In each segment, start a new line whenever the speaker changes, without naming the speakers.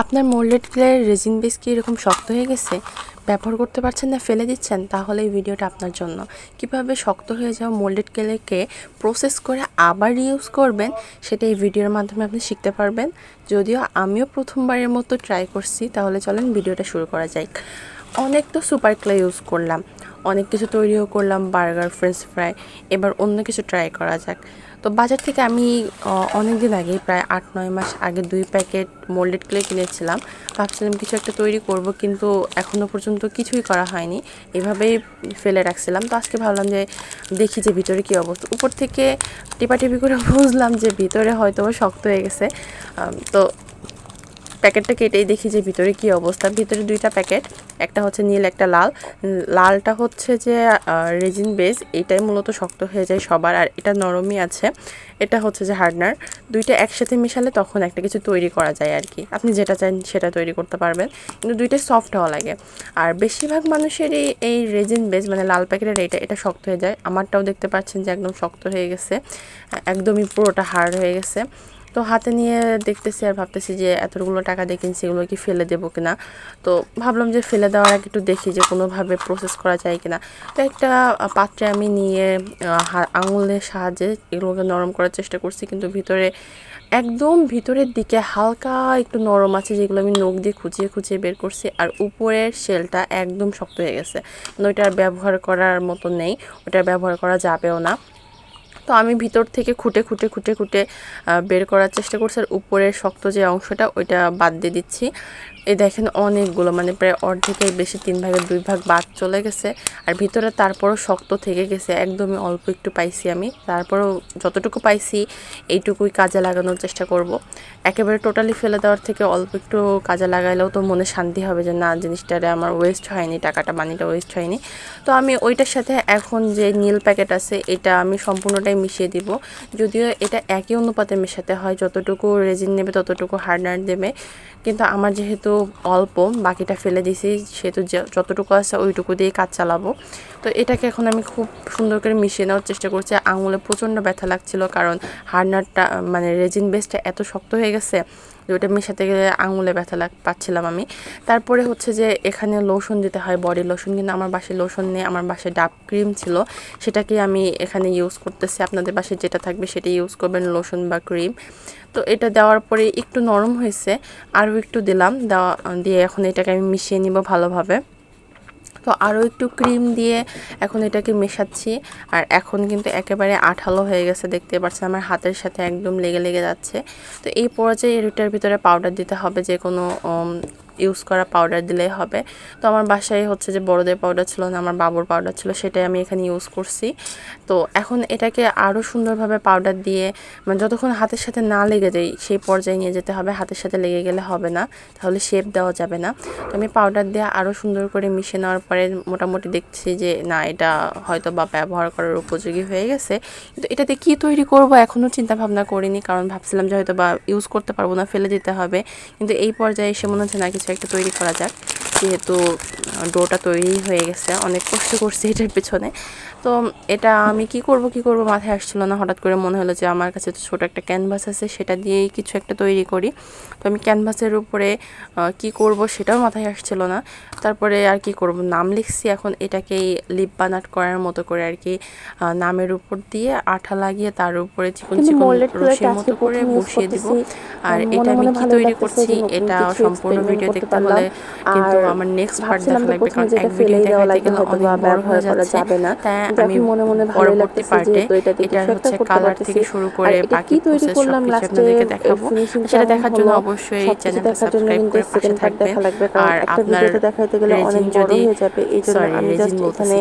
আপনার moulded ক্লের raisin base কি এরকম শক্ত হয়ে গেছে? ব্যবহার করতে পারছেন না, ফেলে দিচ্ছেন? তাহলে এই ভিডিওটা আপনার জন্য। কীভাবে শক্ত হয়ে যাওয়া মোল্ডেড ক্লেকে প্রসেস করে আবার ইউজ করবেন, সেটা এই ভিডিওর মাধ্যমে আপনি শিখতে পারবেন। যদিও আমিও প্রথমবারের মতো ট্রাই করছি, তাহলে চলেন ভিডিওটা শুরু করা যাক। অনেক তো সুপার ক্লে ইউজ করলাম। অনেক কিছু তৈরিও করলাম, বার্গার ফ্রেঞ্চ ফ্রাই এবার অন্য কিছু ট্রাই করা যাক। তো বাজার থেকে আমি অনেক দিন আগে প্রায় আট, নয় মাস আগে দুই প্যাকেট মোল্ডেড ক্লে কিনেছিলাম। ভাবছিলাম কিছু একটা তৈরি করব, কিন্তু এখনও পর্যন্ত কিছুই করা হয়নি। এভাবেই ফেলে রাখছিলাম। তো আজকে ভাবলাম যে দেখি যে ভিতরে কী অবস্থা। উপর থেকে টিপাটিপি করে বুঝলাম যে ভিতরে হয়তো শক্ত হয়ে গেছে। তো প্যাকেটটা কেটেই দেখি যে ভিতরে কি অবস্থা। ভিতরে দুইটা প্যাকেট, একটা হচ্ছে নীল, একটা লাল। লালটা হচ্ছে যে রেজিন বেস, এটাই মূলত শক্ত হয়ে যায় সবার, আর এটা নরমই আছে। এটা হচ্ছে যে হার্ডনার। দুইটা একসাথে মিশালে তখন একটা কিছু তৈরি করা যায় আর কি। আপনি যেটা চান সেটা তৈরি করতে পারবেন। কিন্তু দুইটাই সফট হওয়া লাগে। আর বেশিরভাগ মানুষেরই এই রেজিন বেস মানে লাল প্যাকেটের এটা এটা শক্ত হয়ে যায়। আমারটাও দেখতে পাচ্ছেন যে একদম শক্ত হয়ে গেছে। একদমই পুরোটা হার্ড হয়ে গেছে। তো হাতে নিয়ে দেখতেছি আর ভাবতেছি যে এতগুলো টাকা দিয়ে কিনছি, এগুলো কি ফেলে দেবো কিনা? তো ভাবলাম যে ফেলে দেওয়ার আগে একটু দেখি যে কোনোভাবে প্রসেস করা যায় কিনা। তো একটা পাত্রে আমি নিয়ে আঙুলের সাহায্যে এগুলোকে নরম করার চেষ্টা করছি, কিন্তু ভিতরে, একদম ভিতরের দিকে হালকা একটু নরম আছে, যেগুলো আমি নখ দিয়ে খুঁচিয়ে খুঁচিয়ে বের করছি, আর উপরের শেলটা একদম শক্ত হয়ে গেছে। মানে ওইটা ব্যবহার করার মতো নেই ওটা ব্যবহার করা যাবেও না। তো আমি ভিতর থেকে খুঁটে খুঁটে খুঁটে খুঁটে বের করার চেষ্টা করছি। আর উপরের শক্ত যে অংশটা, ওইটা বাদ দিয়ে দিচ্ছি। এই দেখেন অনেকগুলো মানে প্রায় অর্ধেকের বেশি, তিন ভাগের দুই ভাগ বাদ চলে গেছে। আর ভিতরে তারপরও শক্ত থেকে গেছে, একদমই অল্প একটু পাইছি আমি। তারপরেও যতটুকু পাইছি, এইটুকুই কাজে লাগানোর চেষ্টা করব। একেবারে টোটালি ফেলে দেওয়ার থেকে অল্প একটু কাজে লাগাইলেও তো মনে শান্তি হবে যে, না, জিনিসটারে আমার ওয়েস্ট হয়নি, টাকাটা মানিটা ওয়েস্ট হয়নি। তো আমি ওইটার সাথে এখন যে নীল প্যাকেট আছে, এটা আমি সম্পূর্ণটাই মিশিয়ে দিব। যদিও এটা একই অনুপাতে মেশাতে হয়, যতটুকু রেজিন নেবে ততটুকু হার্ডনার দেবে। কিন্তু আমার যেহেতু অল্প, বাকিটা ফেলে দিছি, সেহেতু যতটুকু আছে ওইটুকু দিয়ে কাজ চালাবো। তো এটাকে এখন আমি খুব সুন্দর করে মিশিয়ে নেওয়ার চেষ্টা করছি। আঙুলে প্রচণ্ড ব্যথা লাগছিল কারণ হার্ডনারটা মানে রেজিন বেসটা এত শক্ত হয়ে গেছে যে ওইটা মেশাতে গেলে আঙুলে ব্যথা লাগ পাচ্ছিলাম আমি। তারপরে হচ্ছে যে এখানে লোশন দিতে হয় বডি লোশন, কিন্তু আমার বাসায় লোশন নেই, আমার বাসায় ডাব ক্রিম ছিল। সেটাকে আমি এখানে ইউজ করতেছি। আপনাদের বাসায় যেটা থাকবে সেটা ইউজ করবেন লোশন বা ক্রিম। তো এটা দেওয়ার পরে একটু নরম হয়েছে, আরও একটু দিলাম। দেওয়া দিয়ে এখন এটাকে আমি মিশিয়ে নিব ভালোভাবে। তো আরও একটু ক্রিম দিয়ে এখন এটাকে মেশাচ্ছি। আর এখন কিন্তু একেবারে আঠালো হয়ে গেছে দেখতে পাচ্ছেন আমার হাতের সাথে একদম লেগে লেগে যাচ্ছে। তো এই পর্যায়ে এটার ভিতরে পাউডার দিতে হবে যে কোনো ইউজ করা পাউডার দিলেই হবে। তো আমার বাসায় হচ্ছে যে বড়দের পাউডার ছিল, না আমার বাবুর পাউডার ছিল, সেটাই আমি এখানে ইউজ করছি। তো এখন এটাকে আরও সুন্দরভাবে পাউডার দিয়ে মানে যতক্ষণ হাতের সাথে না লেগে যায়, সেই পর্যায়ে নিয়ে যেতে হবে। হাতের সাথে লেগে গেলে হবে না, তাহলে শেপ দেওয়া যাবে না। তো আমি পাউডার দিয়ে আরও সুন্দর করে মিশে নেওয়ার পরে মোটামুটি দেখছি যে, না, এটা হয়তো বা ব্যবহার করার উপযোগী হয়ে গেছে। কিন্তু এটাতে কি তৈরি করব এখনও চিন্তা ভাবনা করিনি, কারণ ভাবছিলাম যে হয়তো বা ইউজ করতে পারব না, ফেলে দিতে হবে। কিন্তু এই পর্যায়ে এসে মনে হচ্ছে, না, কিছু একটা তৈরি করা যাক। যেহেতু ডোটা তৈরি হয়ে গেছে অনেক কষ্ট করছি এটার পেছনে। তো এটা আমি কি করব কি করব মাথায় আসছিল না। হঠাৎ করে মনে হলো যে আমার কাছে তো ছোট একটা ক্যানভাস আছে সেটা দিয়েই কিছু একটা তৈরি করি। তো আমি ক্যানভাসের উপরে কি করব সেটাও মাথায় আসছিল না। তারপরে আর কি করব নাম লিখছি এখন এটাকেই লিপ বানাট করার মতো করে আর কি নামের উপর দিয়ে আঠা লাগিয়ে তার উপরে চিকন চিকন রশির মতো করে বসিয়ে দিব। আর এটা আমি কি তৈরি করছি এটা সম্পূর্ণ ভিডিও দেখতে হলে কিন্তু আমার নেক্সট পার্ট দেখা লাগবে কারণ এক ভিডিও
ফেলেই দেওয়া লাগবে হয়তো
অনেক
বা
বড় হয়ে
ব্যবহার করা
যাচ্ছে।
যাবে না।
তাই আমি
মনে মনে লাগতেছে
পার্টে
এটা
হচ্ছে কালার থেকে শুরু করে বাকি
তৈরি করলাম লাস্টে?
দেখাবো। সেটা দেখার জন্য অবশ্যই চ্যানেলটা সাবস্ক্রাইব করে পাশে থাকবেন। আর আপনার
দেখাইতে গেলে অনেক বড় হয়ে যাবে। এই জন্য আমি জাস্ট এখানে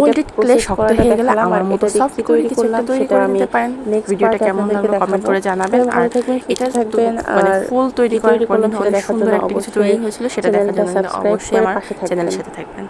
মোল্ডেড ক্লে শক্ত হয়ে গেলে আমার মতো সফট করে কিছু একটা তৈরি করে নিতে পারেন।
নেক্সট
ভিডিওটা কেমন লাগল কমেন্ট করে জানাবেন। আর এটা
থাকবেন
মানে ফুল তৈরি করার পর সুন্দর একটা কিছু তৈরি হয়েছিল সেটা দেখার জন্য
সাবস্ক্রাইব
অবশ্যই আমার চ্যানেলের সাথে থাকবেন।